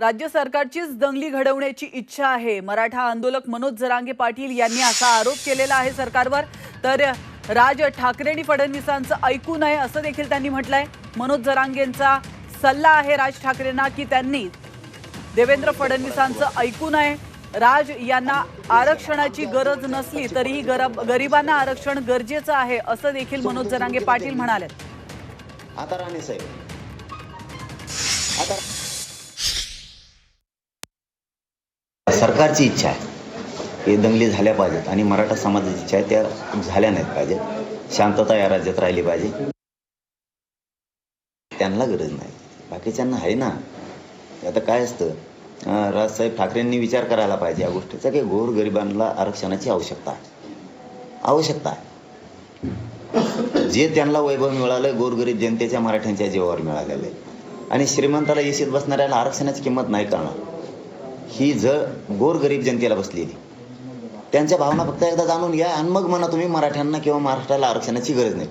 राज्य सरकारचीच दंगली घडवण्याची इच्छा आहे. मराठा आंदोलक मनोज जरांगे पाटील यांनी असा आरोप केलेला आहे सरकारवर. तर राज ठाकरे आणि फडणवीसांचं ऐकू नये असं देखील त्यांनी म्हटलंय. मनोज जरांगेंचा सल्ला आहे राज ठाकरेंना की त्यांनी देवेंद्र फडणवीसांचं ऐकू नये. राज यांना आरक्षणाची गरज नसली तरीही गरब गरिबांना आरक्षण गरजेचं आहे असं देखील मनोज जरांगे पाटील म्हणाले आता सरकारची इच्छा आहे. हे दंगली झाल्या पाहिजेत आणि मराठा समाजाची इच्छा आहे त्या झाल्या नाहीत पाहिजेत. शांतता या राज्यात राहिली पाहिजे. त्यांना गरज नाही. बाकीच्यांना आहे ना. आता काय असतं? राजसाहेब ठाकरेंनी विचार करायला पाहिजे या गोष्टीचा की गोरगरिबांना आरक्षणाची आवश्यकता आहे. आवश्यकता आहे. जे त्यांना वैभव मिळालं गोरगरीब जनतेच्या मराठ्यांच्या जीवावर मिळालेलं आहे. आणि श्रीमंताला येशीत बसणाऱ्याला आरक्षणाची किंमत नाही करणार ही जळ गोरगरीब जनतेला बसलेली. त्यांच्या भावना फक्त एकदा जाणून घ्या आणि मग म्हणा तुम्ही मराठ्यांना किंवा महाराष्ट्राला आरक्षणाची गरज नाही.